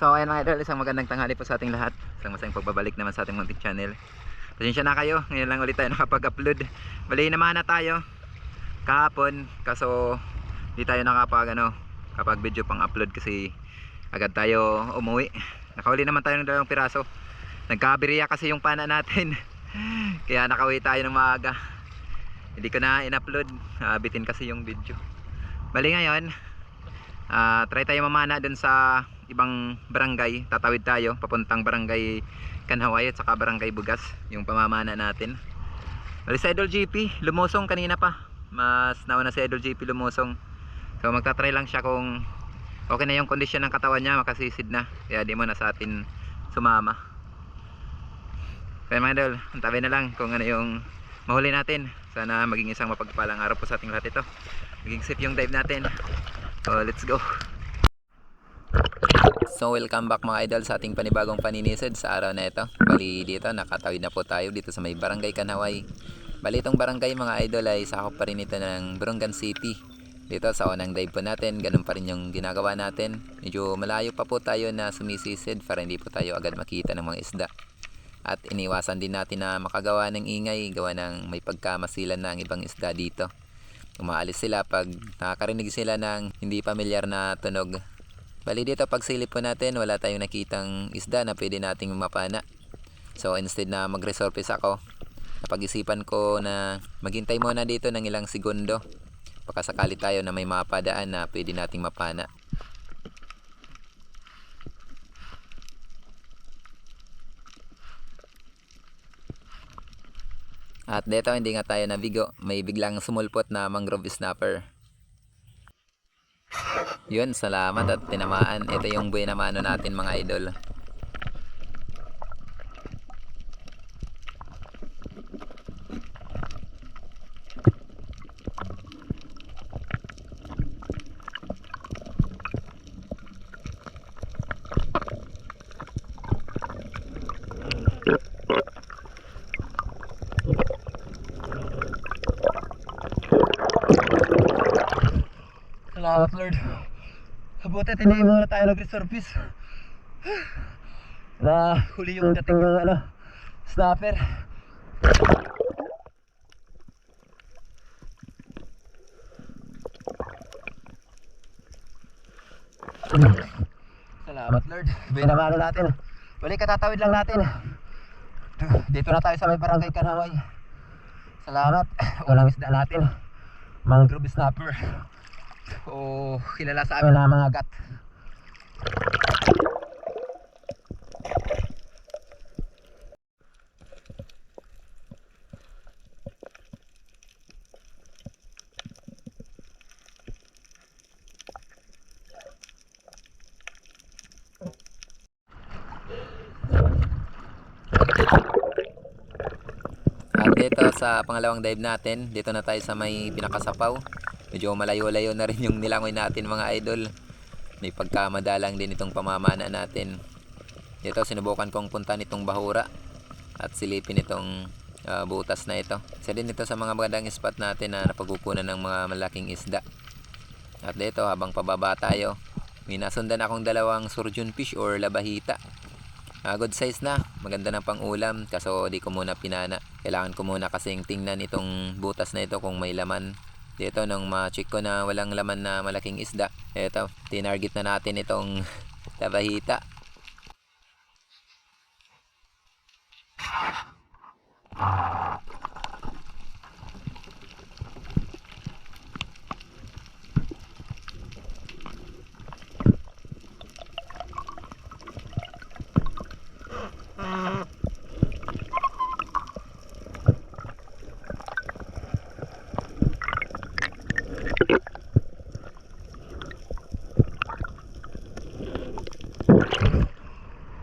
So ayan mga idol, isang magandang tanghali po sa ating lahat. Isang masayang pagbabalik naman sa ating munting channel. Pasensya na kayo, ngayon lang ulit tayo nakapag-upload. Bali naman na tayo kahapon, kaso di tayo nakapag ano, kapag video pang upload kasi agad tayo umuwi. Nakahuli naman tayo ng dalawang piraso. Nagkabiriya kasi yung pana natin. Kaya nakauwi tayo ng maaga. Hindi ko na in-upload, Ah, bitin kasi yung video. Bali ngayon, ah, try tayo mamana dun sa ibang barangay tatawid tayo papuntang barangay Kanhaway at saka barangay Bugas yung pamamana natin. Bali sa Idol GP lumusong kanina pa. Mas nauna si Idol GP lumusong so magta-try lang siya kung okay na yung kondisyon ng katawan niya makasisid na. Kaya di mo na sa atin sumama. Kaya mga Idol antabi na lang kung ano yung mahuli natin. Sana maging isang mapagpalang araw po sa ating lahat ito. Maging safe yung dive natin. So let's go So welcome back mga idol sa ating panibagong paninisod sa araw na ito. Bali dito nakatawid na po tayo dito sa may barangay Kanaway. Bali itong barangay mga idol ay sakop pa rin ito ng Burungan City. Dito sa unang dive po natin, ganun pa rin yung ginagawa natin. Medyo malayo pa po tayo na sumisisid para hindi po tayo agad makita ng mga isda. At iniwasan din natin na makagawa ng ingay, gawa ng may pagkamasilan na ang ibang isda dito. Umaalis sila pag nakakarinig sila ng hindi pamilyar na tunog Bali dito pag silip po natin wala tayong nakitang isda na pwede nating mapana. So instead na mag-resurface ako, napag-isipan ko na maghintay muna dito ng ilang segundo. Baka sakali tayo na may mapadaan na pwede nating mapana. At dito hindi nga tayo nabigo, may biglang sumulpot na mangrove snapper. Yun, salamat at tinamaan. Ito yung buhay na mano natin mga idol. Salamat Lord. Kabuti tinayin muna tayo nag-resurface. Na huli yung dating ng ano, snapper. Salamat Lord. Binamano natin. Balik katatawid lang natin. Dito na tayo sa may barangay Kanaway. Salamat. Walang isda natin. Mangrove snapper. O kilala sa amin na mga gat. At dito sa pangalawang dive natin, dito na tayo sa may pinakasapaw. Medyo malayo-layo na rin yung nilangoy natin mga idol. May pagkamadalang din itong pamamana natin. Dito sinubukan kong punta nitong bahura at silipin itong ah, butas na ito. Isa din ito sa mga magandang spot natin na napagkukunan ng mga malaking isda. At dito habang pababa tayo, may nasundan akong dalawang surgeon fish or labahita. Ah, good size na, maganda na pang ulam kaso di ko muna pinana. Kailangan ko muna kasing tingnan itong butas na ito kung may laman. Dito nung ma-check ko na walang laman na malaking isda. Ito, tinarget na natin itong labahita.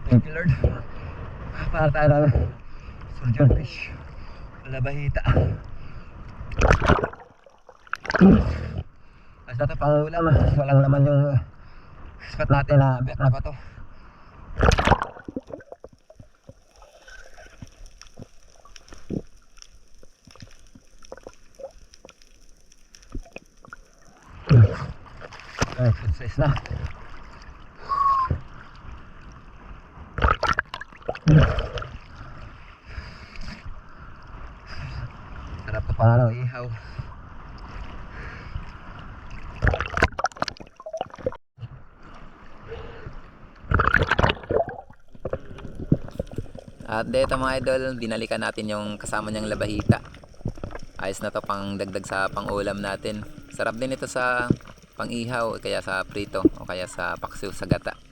Thank you Lord. Para tayo namin. Surgeon fish. Labahita. Basta ito pang ulam. Walang laman yung spot natin na bet na pa to. Ay, good size na. Sarap pa pala ng ihaw. At dito mga idol, binalikan natin yung kasama niyang labahita. Ayos na to pang dagdag sa pang-ulam natin. Sarap din ito sa pang-ihaw, kaya sa prito, o kaya sa paksiw sa gata.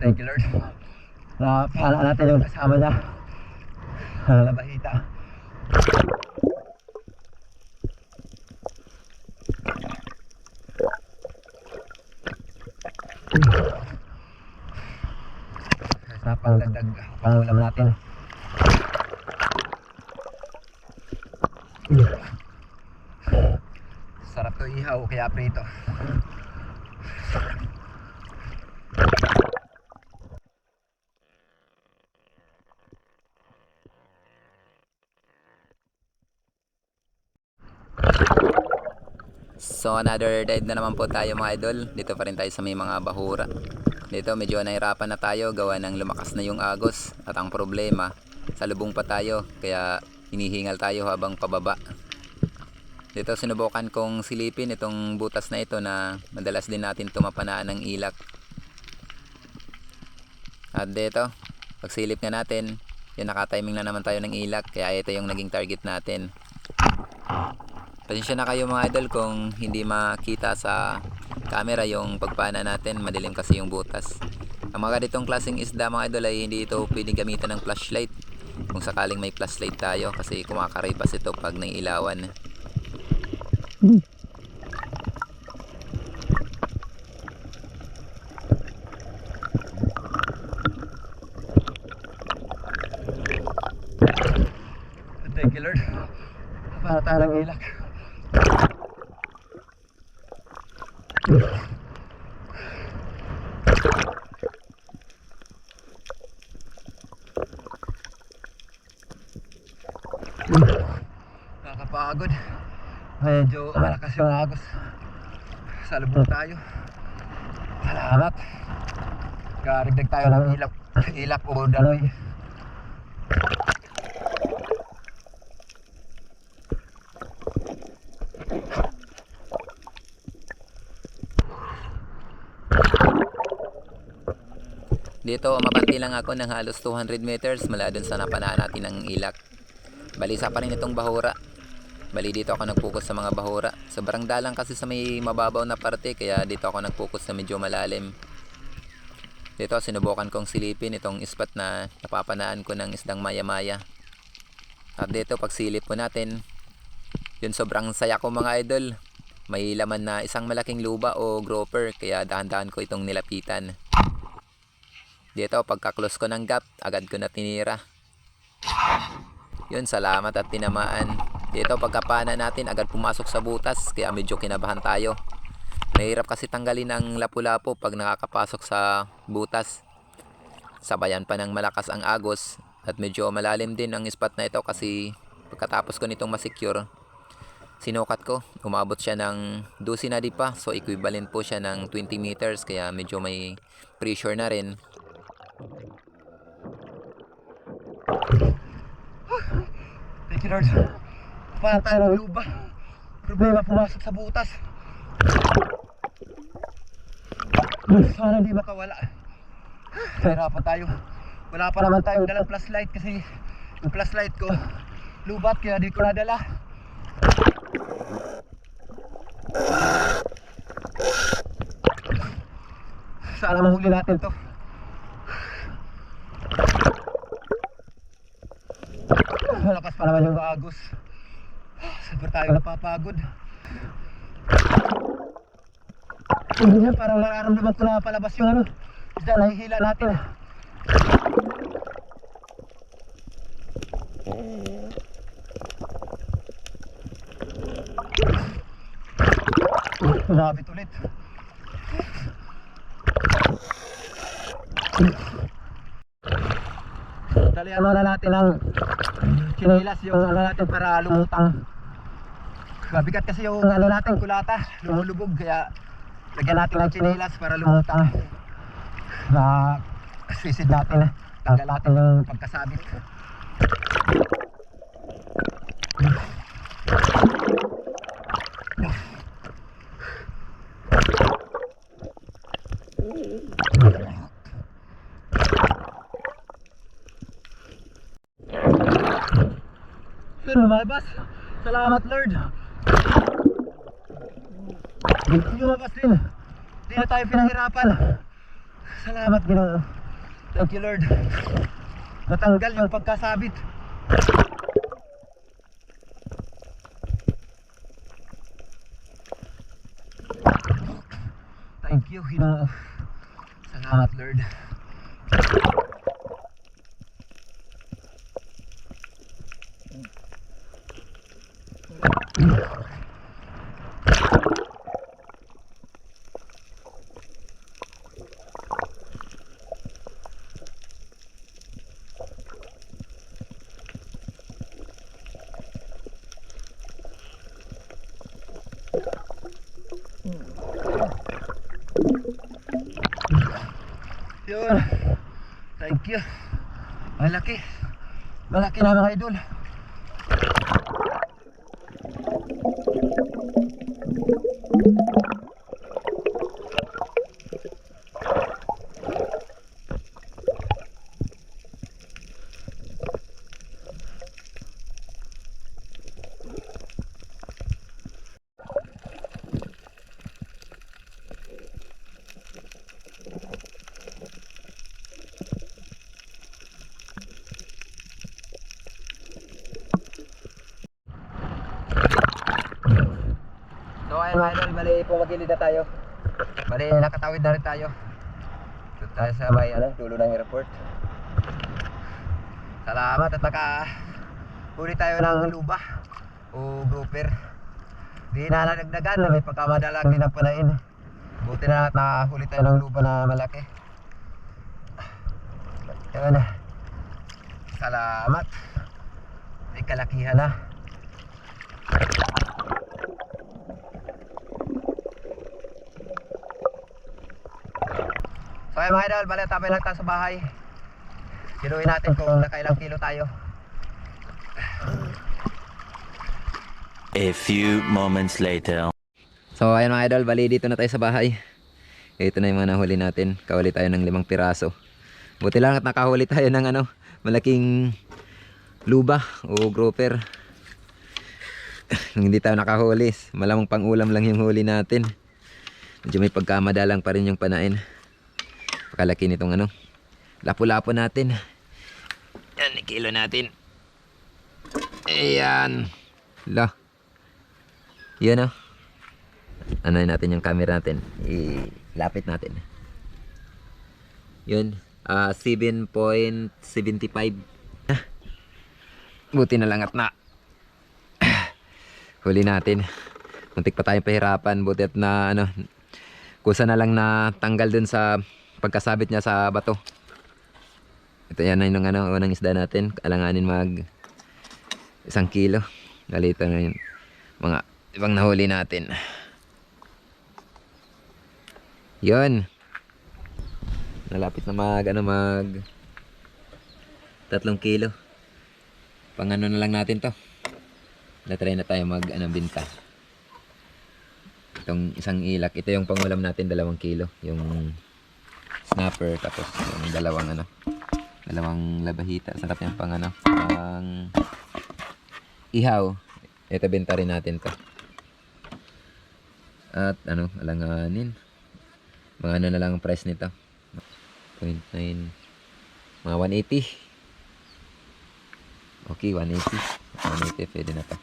Thank you Lord. Na pahala natin yung kasama niya. Ang labahita. Sa pangdagdag pangulam natin. Sarap to ihaw kaya prito. So another dive na naman po tayo mga idol. Dito pa rin tayo sa may mga bahura. Dito medyo nahirapan na tayo gawa ng lumakas na yung agos. At ang problema, sa lubong pa tayo. Kaya hinihingal tayo habang pababa. Dito sinubukan kong silipin itong butas na ito na madalas din natin tumapanaan ng ilak. At dito, pagsilip nga natin, yun nakatiming na naman tayo ng ilak. Kaya ito yung naging target natin. Pasensya na kayo mga idol kung hindi makita sa camera yung pagpana natin, madilim kasi yung butas. Ang mga ganitong klaseng isda mga idol ay hindi ito pwedeng gamitan ng flashlight kung sakaling may flashlight tayo kasi kumakaripas ito pag nailawan. Thank you Lord. Para tayo ng ilak. Nakakapagod. Medyo malakas yung agos. Salubong tayo. Salamat. Karigdag tayo ng ilap, ilap o daloy. Dito, mabanti lang ako ng halos 200 meters mula dun sa napanaan natin ng ilak. Balisa pa rin itong bahura. Bali dito ako nagpokus sa mga bahura. Sobrang dalang kasi sa may mababaw na parte kaya dito ako nagpokus sa medyo malalim. Dito sinubukan kong silipin itong ispat na napapanaan ko ng isdang maya-maya. At dito pag silip po natin, yun sobrang saya ko mga idol. May laman na isang malaking luba o grouper kaya dahan-dahan ko itong nilapitan. Dito pagka-close ko ng gap, agad ko na tinira. Yun, salamat at tinamaan. Dito pagkapana natin, agad pumasok sa butas, kaya medyo kinabahan tayo. Mahirap kasi tanggalin ang lapu-lapu pag nakakapasok sa butas. Sabayan pa ng malakas ang agos at medyo malalim din ang spot na ito kasi pagkatapos ko nitong masecure, sinukat ko, umabot siya ng 12 na di pa. So equivalent po siya ng 20 meters kaya medyo may pressure na rin. You Lord. Paano tayo ng luba? Problema pumasok sa butas. Sana hindi makawala. Nahirapan tayo. Wala pa naman tayong dalang flashlight kasi yung flashlight ko lubat kaya di ko nadala. Sana mahuli natin to. Malakas pa naman yung agos. Sabar tayo napapagod. Hindi na parang nararamdaman ko na palabas yung ano. Isda nahihila natin. Malapit ulit. Dali ano na natin ang chinilas yung ano natin para lumutang. Mabigat kasi yung ano natin kulata, lumulubog kaya lagyan natin ng chinilas para lumutang. Na sisid natin, tanggal natin yung pagkasabit. Yun, lumabas. Salamat Lord. Lumabas din. Hindi na tayo pinahirapan. Salamat Ginoo. Thank you Lord. Natanggal yung pagkasabit. Thank you Ginoo. Salamat Lord. Yun. Thank you. Malaki. Malaki na mga idol. So pumagilid na tayo. Bali nakatawid na rin tayo. Doon tayo sa may ano, dulo ng airport. Salamat at naka huli tayo ng luba o grouper. Di na nagdagan, may pagkamadalang din ang panain. Buti na nakahuli tayo ng luba na malaki. Ayun. Salamat. May kalakihan na. So ayun mga idol, bali tapay lang tayo sa bahay. Kiluin natin kung nakailang kilo tayo. A few moments later. So ayun mga idol, bali dito na tayo sa bahay. Ito na yung mga nahuli natin. Kahuli tayo ng limang piraso. Buti lang at nakahuli tayo ng ano, malaking luba o grouper. Nung hindi tayo nakahuli, malamang pang ulam lang yung huli natin. Medyo may pagkamadalang pa rin yung panain. Pakalaki nitong ano, lapu-lapo natin. Yan, kilo natin. Ayan. La. Yan oh ano natin yung camera natin ilapit natin yun ah 7.75 Ah, buti na lang at na huli natin muntik pa tayong pahirapan buti at na ano kusa na lang na tanggal dun sa pagkasabit niya sa bato ito yan yung ano, unang isda natin alanganin mag isang kilo galito na yun mga ibang nahuli natin Yun. Nalapit na mag, ano, mag tatlong kilo. Pang ano na lang natin to. Na-try na tayo mag, ano, binta. Itong isang ilak. Ito yung pangulam natin, dalawang kilo. Yung snapper, tapos yung dalawang, ano, dalawang labahita. Sarap yung pang, ano, pang ihaw. Ito, benta rin natin to. At, ano, alanganin. Mga ano na lang ang price nito. 0.9 mga 180 okay 180 180 pwede na to.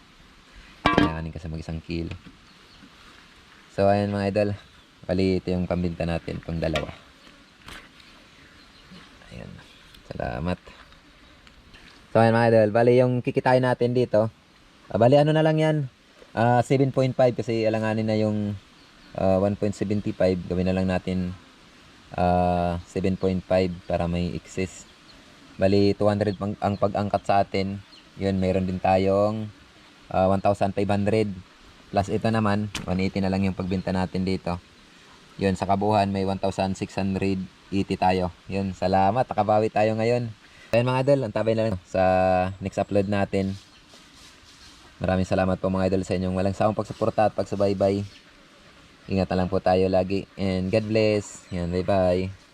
Kailanganin kasi mag isang kilo. So ayan mga idol. Bali ito yung pambinta natin pang dalawa ayan salamat So ayan mga idol, bali yung kikitain natin dito. ah, bali ano na lang yan? Ah, 7.5 kasi alanganin na yung ah, 1.75. Gawin na lang natin ah, 7.5 para may excess. Bali 200 pang, ang pag-angkat sa atin. Yun, meron din tayong ah, 1,500. Plus ito naman, 180 na lang yung pagbenta natin dito. Yun, sa kabuuan may 1,680 tayo. Yun, salamat. Nakabawi tayo ngayon. Ayun mga idol, antabay na lang sa next upload natin. Maraming salamat po mga idol sa inyong walang sawang pagsuporta at pagsubaybay. Ingat na lang po tayo lagi. And God bless. Yan, bye bye.